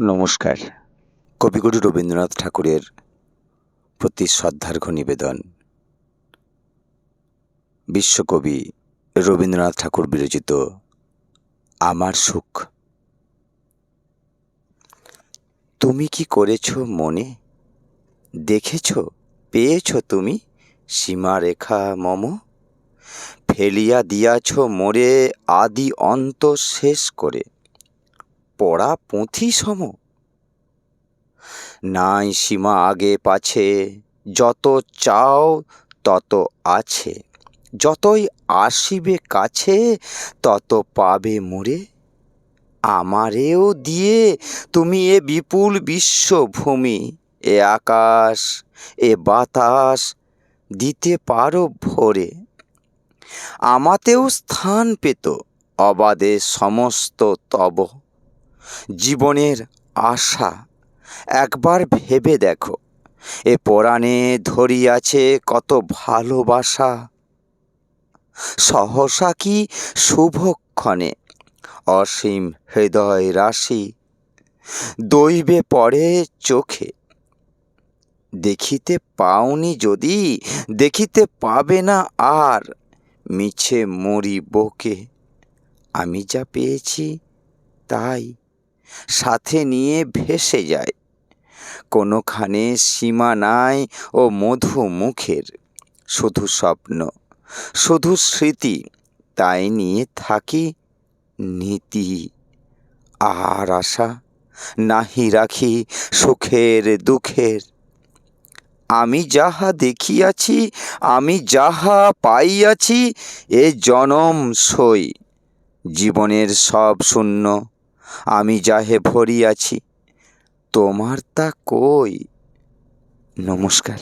নমস্কার। কবিগুরু রবীন্দ্রনাথ ঠাকুরের প্রতি শ্রদ্ধার্ঘ্য নিবেদন। বিশ্বকবি রবীন্দ্রনাথ ঠাকুর বিরচিত আমার সুখ। তুমি কি করেছ মনে? দেখেছ? পেয়েছ তুমি? সীমারেখা মম। ফেলিয়া দিয়াছ মোরে আদি অন্ত শেষ করে। পড়া পুঁথি সম। নাই সীমা আগে পাছে, যত চাও তত আছে। যতই আসিবে কাছে, তত পাবে মোরে। আমারেও দিয়ে তুমি এ বিপুল বিশ্বভূমি, এ আকাশ, এ বাতাস দিতে পারো ভরে। আমাতেও স্থান পেত, অবাধে সমস্ত তব। জীবনের আশা। একবার ভেবে দেখো, এ পরাণে ধরিয়াছে কত ভালোবাসা। সহসা কি শুভক্ষণে অসীম হৃদয় রাশি দৈবে পড়ে চোখে। দেখিতে পাওনি যদি, দেখিতে পাবে না আর, মিছে মরি বকে আমি যা পেয়েছি তাই। সাথে নিয়ে ভেসে যায়। কোনোখানে সীমা নাই ও মধু মুখের। শুধু স্বপ্ন, শুধু স্মৃতি, তাই নিয়ে থাকি নীতি। আর আশা নাহি রাখি সুখের দুঃখের। আমি যাহা দেখিয়াছি, আমি যাহা পাইয়াছি, এ জনম সই। জীবনের সব শূন্য। আমি যাহে ভরিয়াছি তোমার তা কই? নমস্কার।